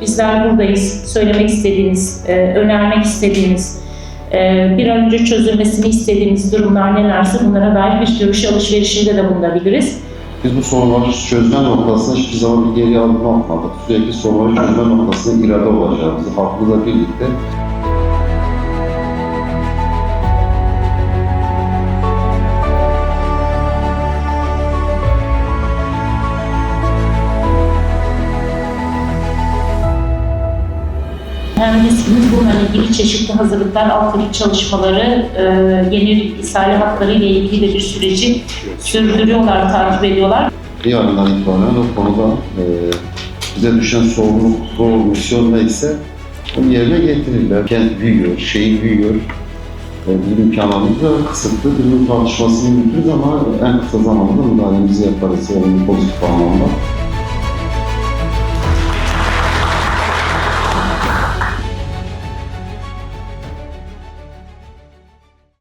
Bizler buradayız. Söylemek istediğiniz, e, önermek istediğiniz, e, bir an önce çözülmesini istediğiniz durumlar nelerse bunlara dair bir görüş alışverişinde de bulunabiliriz. Biz bu sorunları çözme noktasında hiçbir zaman bir geri adım atmadık. Sürekli sorunları çözme noktasında irade olacağımızı halkımızla birlikte Mühendisimiz bununla ilgili çeşitli hazırlıklar, altyapı çalışmaları, e, yeni ihsali hakları ile ilgili de bir süreci sürdürüyorlar, takip ediyorlar. yarından itibaren o konuda e, bize düşen sorumluluk, rol, misyon neyse onu yerine getirirler. Kent büyüyor, şehir büyüyor. E, bizim imkanlarımız da kısıtlı. Biz bu tartışmasını yürütürüz ama en kısa zamanda müdahalemizi yaparız. Olumlu pozitif anlamda.